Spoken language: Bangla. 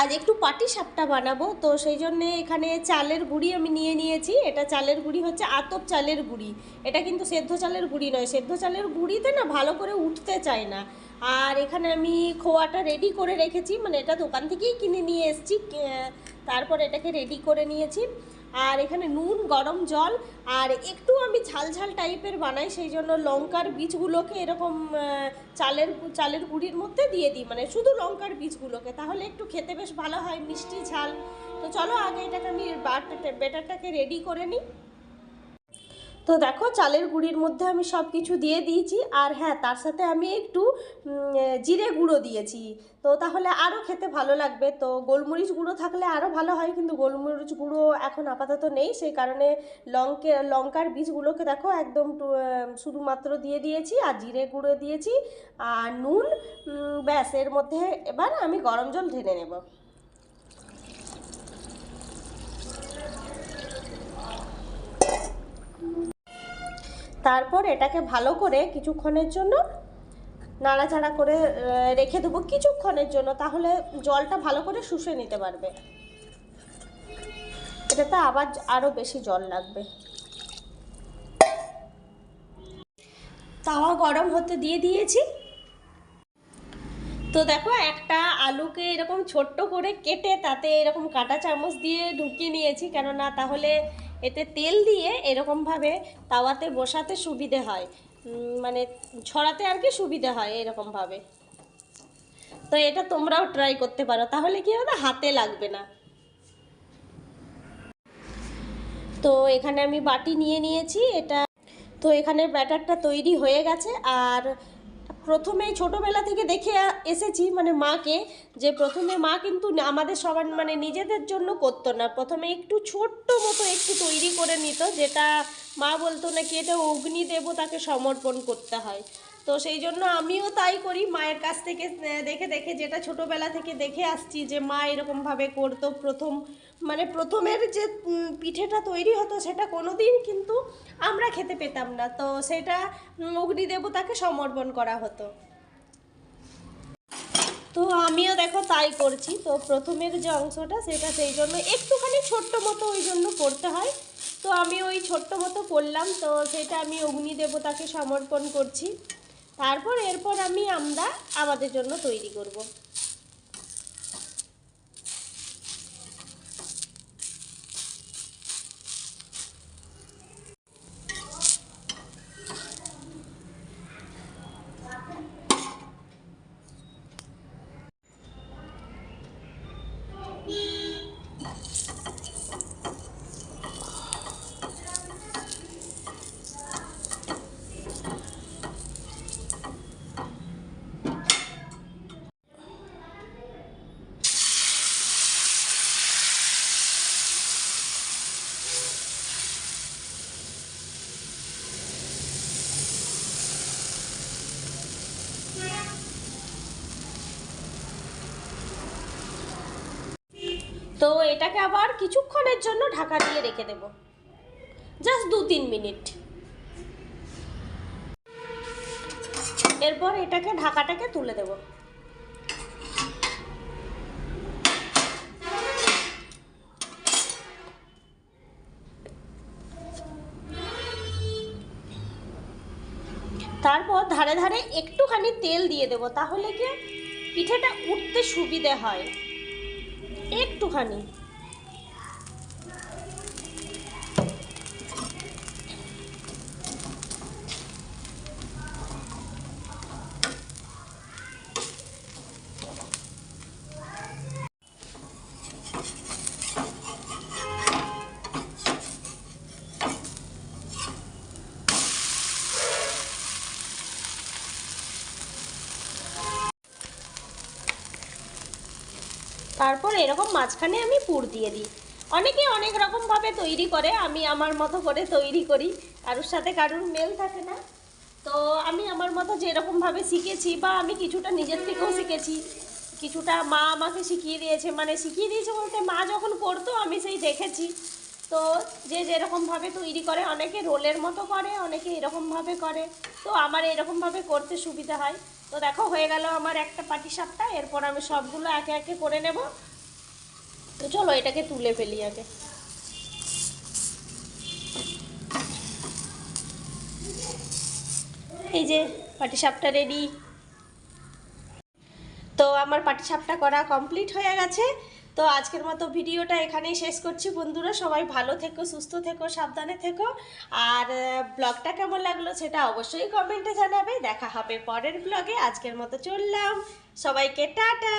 আজ একটু পাটি সাপটা বানাবো। তো সেই জন্যে এখানে চালের গুঁড়ি আমি নিয়ে নিয়েছি। এটা চালের গুঁড়ি হচ্ছে আতপ চালের গুঁড়ি। এটা কিন্তু সেদ্ধ চালের গুঁড়ি নয়। সেদ্ধ চালের গুঁড়িতে না ভালো করে উঠতে চায় না। আর এখানে আমি খোয়াটা রেডি করে রেখেছি। মানে এটা দোকান থেকেই কিনে নিয়ে এসেছি। তারপর এটাকে রেডি করে নিয়েছি। আর এখানে নুন, গরম জল, আর একটু আমি ঝাল ঝাল টাইপের বানাই, সেই জন্য লঙ্কার বীজগুলোকে এরকম চালের চালের গুঁড়ির মধ্যে দিয়ে দিই মানে শুধু লঙ্কার বীজগুলোকে, তাহলে একটু খেতে বেশ ভালো হয়, মিষ্টি ঝাল। তো চলো আগে এটাকে আমি বাটারটাকে রেডি করে নিই। তো দেখো, চালের গুঁড়ির মধ্যে আমি সব কিছু দিয়ে দিয়েছি। আর হ্যাঁ তার সাথে আমি একটু জিরে গুঁড়ো দিয়েছি। তো তাহলে আরও খেতে ভালো লাগবে। তো গোলমরিচ গুঁড়ো থাকলে আরও ভালো হয়, কিন্তু গোলমরিচ গুঁড়ো এখন আপাতত নেই। সেই কারণে লঙ্কে, লঙ্কার বীজগুলোকে দেখো, একদম শুধুমাত্র দিয়ে দিয়েছি। আর জিরে গুঁড়ো দিয়েছি। আর নুন ব্যাস, এর মধ্যে এবার আমি গরম জল ঢেলে নেব। তারপর এটাকে ভালো করে কিছুক্ষণের জন্য নাড়াচাড়া করে রেখে দেবো কিছুক্ষণের জন্য, তাহলে জলটা ভালো করে শুষে নিতে পারবে। এটাতে আবার আরও বেশি জল লাগবে। তাওয়া গরম হতে দিয়ে দিয়েছি। তো দেখো, একটা আলুকে এরকম ছোট্ট করে কেটে তাতে এরকম কাঁটা চামচ দিয়ে ঢুকিয়ে নিয়েছি, কেননা তাহলে এতে তেল দিয়ে এরকমভাবে তাওয়াতে বসাতে সুবিধে হয়। মানে ছড়াতে আর কি সুবিধে হয় এরকমভাবে। তো এটা তোমরাও ট্রাই করতে পারো। তাহলে কি হবে? হাতে লাগবে না। তো এখানে আমি বাটি নিয়ে নিয়েছি। এটা তো এখানে ব্যাটারটা তৈরি হয়ে গেছে। আর প্রথমে ছোটোবেলা থেকে দেখে এসেছি মানে মাকে, যে প্রথমে মা কিন্তু আমাদের সবার মানে নিজেদের জন্য করতো না। প্রথমে একটু ছোট্ট মতো একটু তৈরি করে নিত, যেটা মা বলতো নাকি এটা অগ্নি দেবতাকে সমর্পণ করতে হয়। তো সেই জন্য আমিও তাই করি। মায়ের কাছ থেকে দেখে দেখে যেটা ছোটোবেলা থেকে দেখে আসছি যে মা এরকমভাবে করতো। প্রথম মানে প্রথমের যে পিঠেটা তৈরি হতো সেটা কোনোদিন কিন্তু আমরা খেতে পেতাম না। তো সেটা উম, অগ্নি দেবতাকে সমর্পণ করা হতো। তো আমিও দেখো তাই করছি। তো প্রথমের যে অংশটা সেটা সেই জন্য একটুখানি ছোট্ট মতো ওই জন্য করতে হয়। তো আমি ওই ছোট্ট মতো করলাম। তো সেটা আমি অগ্নি দেবতাকে সমর্পণ করছি। তারপর এরপর আমি আমরা আমাদের জন্য তৈরি করব। তো এটাকে আবার কিছুক্ষণের জন্য ঢাকা দিয়ে রেখে দেব। জাস্ট দু তিন মিনিট। এরপর এটাকে, ঢাকাটাকে তুলে দেব। তারপর ধারে ধারে একটুখানি তেল দিয়ে দেব, তাহলে কি পিঠেটা উঠতে সুবিধে হয়। একটুখানি তারপর এরকম মাঝখানে আমি পুর দিয়ে দিই। অনেকে অনেক রকমভাবে তৈরি করে, আমি আমার মতো করে তৈরি করি। কারোর সাথে কারোর মেল থাকে না। তো আমি আমার মতো যেরকমভাবে শিখেছি বা আমি কিছুটা নিজের থেকেও শিখেছি, কিছুটা মা আমাকে শিখিয়ে দিয়েছে। মানে শিখিয়ে দিয়েছে বলতে মা যখন করতো, আমি সেই দেখেছি। তো যে যেরকমভাবে তৈরি করে, অনেকে রোলের মতো করে, অনেকে এরকমভাবে করে। তো আমার এরকমভাবে করতে সুবিধা হয়। তো দেখো, হয়ে গেল আমার একটা পাটি সাপটা এরপর আমি সবগুলো একে একে করে নেব। তো চলো, এটাকে তুলে ফেলি আগে। এই যে পাটিসাপটা রেডি তো আমার পাটিসাপটা করা কমপ্লিট হয়ে গেছে। তো আজকের মতো ভিডিওটা এখানেই শেষ করছি বন্ধুরা। সবাই ভালো থেকো, সুস্থ থেকো, সাবধানে থেকো। আর ব্লগটা কেমন লাগল সেটা অবশ্যই কমেন্টে জানাবে। দেখা হবে পরের ব্লগে। আজকের মতো চললাম। সবাইকে টাটা!